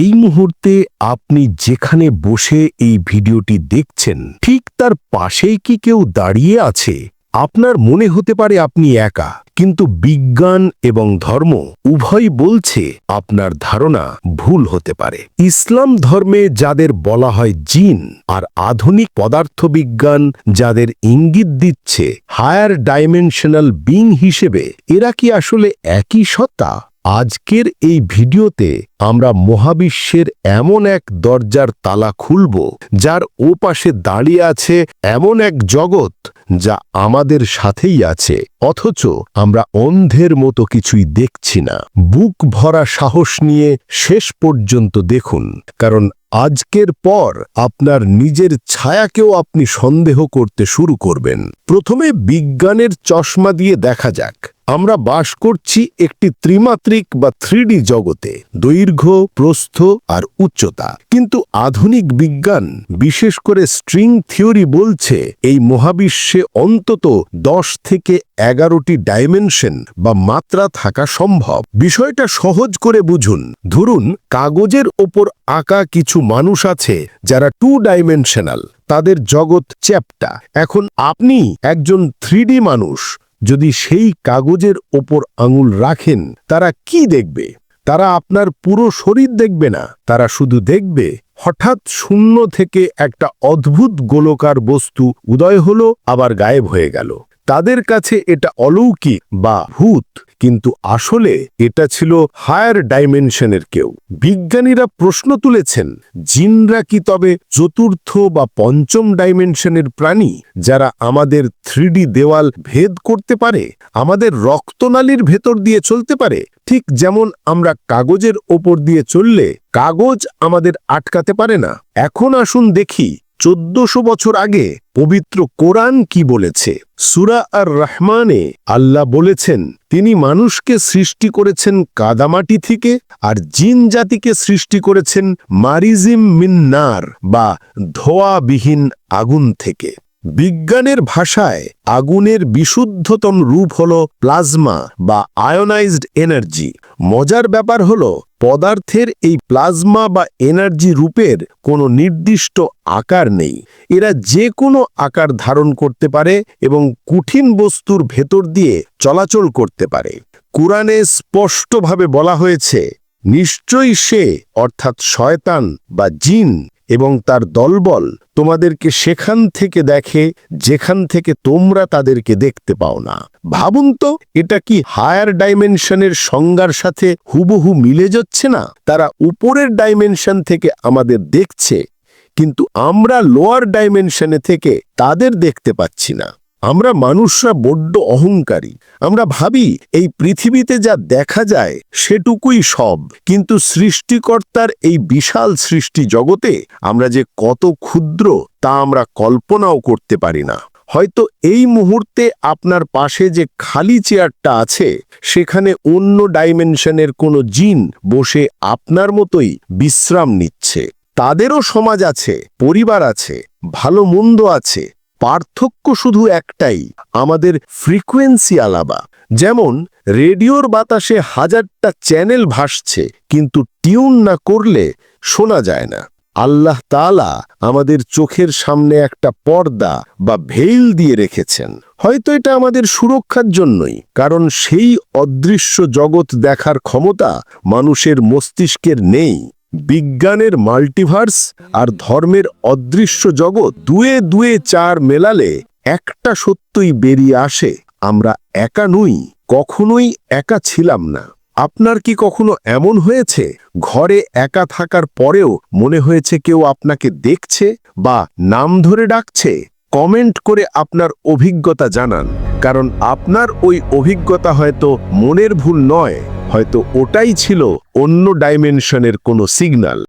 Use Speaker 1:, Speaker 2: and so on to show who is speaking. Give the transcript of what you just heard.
Speaker 1: এই মুহূর্তে আপনি যেখানে বসে এই ভিডিওটি দেখছেন, ঠিক তার পাশেই কি কেউ দাঁড়িয়ে আছে? আপনার মনে হতে পারে আপনি একা, কিন্তু বিজ্ঞান এবং ধর্ম উভয় বলছে আপনার ধারণা ভুল হতে পারে। ইসলাম ধর্মে যাদের বলা হয় জিন আর আধুনিক পদার্থবিজ্ঞান যাদের ইঙ্গিত দিচ্ছে হায়ার ডাইমেনশনাল বিং হিসেবে, এরা কি আসলে একই সত্তা? আজকের এই ভিডিওতে আমরা মহাবিশ্বের এমন এক দরজার তালা খুলব, যার ওপাশে দাঁড়িয়ে আছে এমন এক জগৎ যা আমাদের সাথেই আছে, অথচ আমরা অন্ধের মতো কিছুই দেখছি না। বুক ভরা সাহস নিয়ে শেষ পর্যন্ত দেখুন, কারণ আজকের পর আপনার নিজের ছায়াকেও আপনি সন্দেহ করতে শুরু করবেন। প্রথমে বিজ্ঞানের চশমা দিয়ে দেখা যাক। আমরা বাস করছি একটি ত্রিমাত্রিক বা থ্রিডি জগতে। দৈর্ঘ্য প্রস্থ আর উচ্চতা। কিন্তু আধুনিক বিজ্ঞান, বিশেষ করে স্ট্রিং থিওরি বলছে, এই মহাবিশ্বে অন্তত দশ থেকে এগারোটি ডাইমেনশন বা মাত্রা থাকা সম্ভব। বিষয়টা সহজ করে বুঝুন। ধরুন, কাগজের ওপর আঁকা কিছু মানুষ আছে যারা টু ডাইমেনশনাল তাদের জগৎ চ্যাপ্টা। এখন আপনি একজন থ্রিডি মানুষ, যদি সেই কাগজের ওপর আঙুল রাখেন, তারা কি দেখবে? তারা আপনার পুরো শরীর দেখবে না। তারা শুধু দেখবে, হঠাৎ শূন্য থেকে একটা অদ্ভুত গোলকার বস্তু, উদয় হলো, আবার গায়েব হয়ে গেল। তাদের কাছে এটা অলৌকিক বা ভূত, কিন্তু আসলে এটা ছিল হায়ার ডাইমেনশনের কেউ। বিজ্ঞানীরা প্রশ্ন তুলেছেন, জিনরা কি তবে চতুর্থ বা পঞ্চম ডাইমেনশনের প্রাণী, যারা আমাদের থ্রিডি দেওয়াল ভেদ করতে পারে, আমাদের রক্তনালীর ভেতর দিয়ে চলতে পারে? ঠিক যেমন আমরা কাগজের ওপর দিয়ে চললে কাগজ আমাদের আটকাতে পারে না। এখন আসুন দেখি চোদ্দশো বছর আগে পবিত্র কোরআন কি বলেছে? সুরা আর রহমানে আল্লাহ বলেছেন, তিনি মানুষকে সৃষ্টি করেছেন কাদামাটি থেকে আর জিন জাতিকে সৃষ্টি করেছেন মারিজিম মিন্নার বা ধোয়াবিহীন আগুন থেকে। বিজ্ঞানের ভাষায় আগুনের বিশুদ্ধতম রূপ হল প্লাজমা বা আয়োনাইজড এনার্জি। মজার ব্যাপার হল পদার্থের এই প্লাজমা বা এনার্জি রূপের কোনো নির্দিষ্ট আকার নেই। এরা যে কোনো আকার ধারণ করতে পারে এবং কঠিন বস্তুর ভেতর দিয়ে চলাচল করতে পারে। কোরআনে স্পষ্টভাবে বলা হয়েছে, নিশ্চয়ই সে, অর্থাৎ শয়তান বা জিন এবং তার দলবল তোমাদেরকে সেখান থেকে দেখে, যেখান থেকে তোমরা তাদেরকে দেখতে পাও না। ভাবুন তো, এটা কি হায়ার ডাইমেনশনের সংজ্ঞার সাথে হুবহু মিলে যাচ্ছে না? তারা উপরের ডাইমেনশন থেকে আমাদের দেখছে, কিন্তু আমরা লোয়ার ডাইমেনশনে থেকে তাদের দেখতে পাচ্ছি না। আমরা মানুষরা বড্ড অহংকারী। আমরা ভাবি, এই পৃথিবীতে যা দেখা যায়, সেটুকুই সব। কিন্তু সৃষ্টিকর্তার এই বিশাল সৃষ্টি জগতে আমরা যে কত ক্ষুদ্র, তা আমরা কল্পনাও করতে পারি না। হয়তো এই মুহূর্তে আপনার পাশে যে খালি চেয়ারটা আছে, সেখানে অন্য ডাইমেনশনের কোনো জিন বসে আপনার মতোই বিশ্রাম নিচ্ছে। তাদেরও সমাজ আছে, পরিবার আছে, ভালো মন্দ আছে পার্থক্য শুধু একটাই, আমাদের ফ্রিকোয়েন্সি আলাবা। যেমন, রেডিওর বাতাসে হাজারটা চ্যানেল ভাসছে, কিন্তু টিউন না করলে শোনা যায় না। আল্লাহ তালা আমাদের চোখের সামনে একটা পর্দা বা ভেইল দিয়ে রেখেছেন। হয়তো এটা আমাদের সুরক্ষার জন্যই, কারণ সেই অদৃশ্য জগৎ দেখার ক্ষমতা মানুষের মস্তিষ্কের নেই। বিজ্ঞানের মাল্টিভার্স আর ধর্মের অদৃশ্য জগৎ দুয়ে দুয়ে চার মেলালে একটা সত্যই বেরিয়ে আসে, আমরা একা নই, কখনোই একা ছিলাম না। আপনার কি কখনো এমন হয়েছে? ঘরে একা থাকার পরেও মনে হয়েছে কেউ আপনাকে দেখছে বা নাম ধরে ডাকছে? কমেন্ট করে আপনার অভিজ্ঞতা জানান, কারণ আপনার ওই অভিজ্ঞতা হয়তো মনের ভুল নয়। হয়তো ওটাই ছিল অন্য ডাইমেনশনের কোনো সিগন্যাল